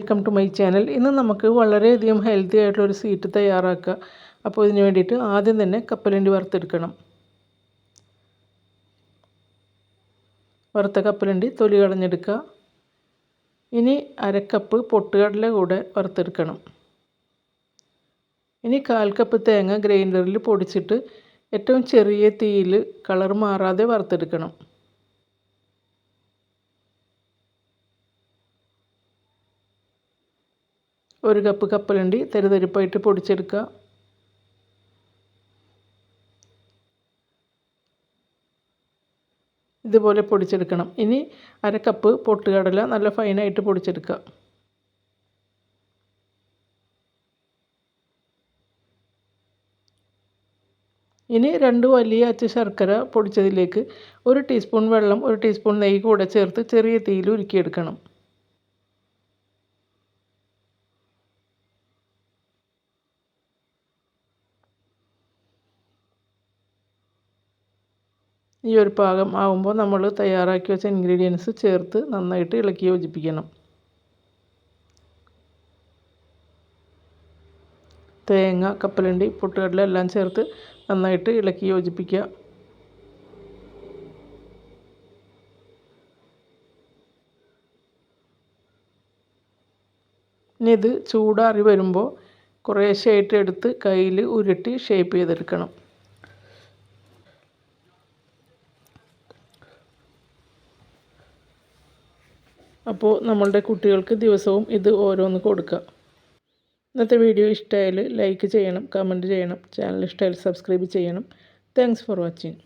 Welcome to my channel ഇന്ന് നമുക്ക് വളരെയധികം ഹെൽത്തി ആയിട്ടുള്ള ഒരു തയ്യാറാക്കുക. അപ്പോൾ ഇതിന് വേണ്ടിയിട്ട് ആദ്യം തന്നെ കപ്പലണ്ടി വറുത്തെടുക്കണം. വറുത്ത കപ്പലണ്ടി തൊലി കളഞ്ഞെടുക്കുക. ഇനി അരക്കപ്പ് പൊട്ടുകടല കൂടെ വറുത്തെടുക്കണം. ഇനി കാൽ കപ്പ് തേങ്ങ ഗ്രൈൻഡറിൽ പൊടിച്ചിട്ട് ഏറ്റവും ചെറിയ തീയിൽ കളർ മാറാതെ വറുത്തെടുക്കണം. ഒരു കപ്പ് കപ്പലണ്ടി തരിതരിപ്പായിട്ട് പൊടിച്ചെടുക്കുക ഇതുപോലെ പൊടിച്ചെടുക്കണം. ഇനി അര കപ്പ് പൊട്ടുകടല നല്ല ഫൈനായിട്ട് പൊടിച്ചെടുക്കുക ഇനി രണ്ട് വലിയ അച്ച ശർക്കര പൊടിച്ചതിലേക്ക് ഒരു ടീസ്പൂൺ വെള്ളം ഒരു ടീസ്പൂൺ നെയ്യ് കൂടെ ചേർത്ത് ചെറിയ തീയിൽ ഉരുക്കിയെടുക്കണം. ഈ ഒരു പാകം ആകുമ്പോൾ നമ്മൾ തയ്യാറാക്കി വെച്ച ഇൻഗ്രീഡിയൻസ് ചേർത്ത് നന്നായിട്ട് ഇളക്കി യോജിപ്പിക്കണം. തേങ്ങ കപ്പലണ്ടി പൊട്ടുകടല എല്ലാം ചേർത്ത് നന്നായിട്ട് ഇളക്കി യോജിപ്പിക്കുക. ഇനി ഇത് ചൂടാറി വരുമ്പോൾ കുറേശ്ശെയായിട്ട് എടുത്ത് കയ്യിൽ ഉരുട്ടി ഷേപ്പ് ചെയ്തെടുക്കണം. അപ്പോൾ നമ്മളുടെ കുട്ടികൾക്ക് ദിവസവും ഇത് ഓരോന്ന് കൊടുക്കുക ഇന്നത്തെ വീഡിയോ ഇഷ്ടമായാൽ ലൈക്ക് ചെയ്യണം കമന്റ് ചെയ്യണം ചാനൽ ഇഷ്ടമായാൽ സബ്സ്ക്രൈബ് ചെയ്യണം. Thanks for watching